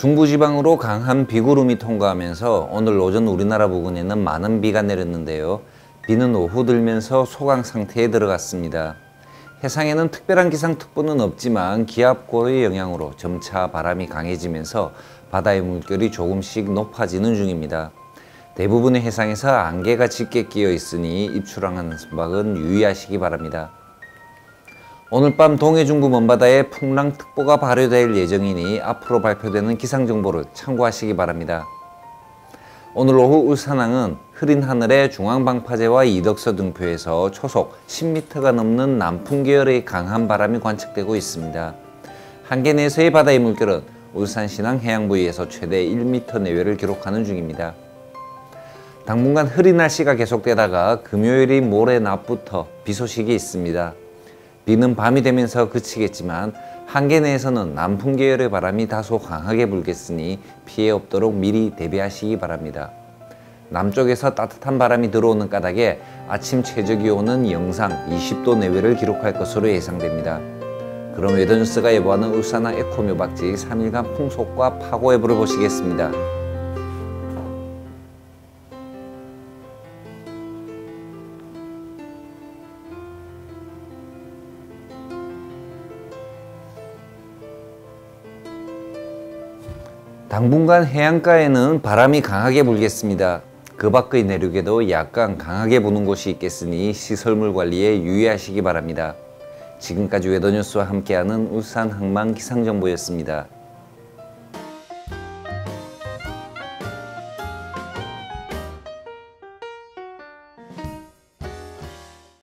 중부지방으로 강한 비구름이 통과하면서 오늘 오전 우리나라 부근에는 많은 비가 내렸는데요. 비는 오후 들면서 소강 상태에 들어갔습니다. 해상에는 특별한 기상특보는 없지만 기압고의 영향으로 점차 바람이 강해지면서 바다의 물결이 조금씩 높아지는 중입니다. 대부분의 해상에서 안개가 짙게 끼어 있으니 입출항하는 선박은 유의하시기 바랍니다. 오늘 밤 동해 중부 먼바다에 풍랑특보가 발효될 예정이니 앞으로 발표되는 기상정보를 참고하시기 바랍니다. 오늘 오후 울산항은 흐린 하늘에 중앙방파제와 이덕서 등표에서 초속 10m가 넘는 남풍 계열의 강한 바람이 관측되고 있습니다. 한계 내에서의 바다의 물결은 울산 신항 해양 부위에서 최대 1m 내외를 기록하는 중입니다. 당분간 흐린 날씨가 계속되다가 금요일인 모레 낮부터 비 소식이 있습니다. 비는 밤이 되면서 그치겠지만 한계 내에서는 남풍 계열의 바람이 다소 강하게 불겠으니 피해 없도록 미리 대비하시기 바랍니다. 남쪽에서 따뜻한 바람이 들어오는 까닭에 아침 최저 기온은 영상 20도 내외를 기록할 것으로 예상됩니다. 그럼 웨더뉴스가 예보하는 울산항 에코묘박지 3일간 풍속과 파고 예보를 보시겠습니다. 당분간 해안가에는 바람이 강하게 불겠습니다. 그 밖의 내륙에도 약간 강하게 부는 곳이 있겠으니 시설물 관리에 유의하시기 바랍니다. 지금까지 웨더뉴스와 함께하는 울산 항만 기상정보였습니다.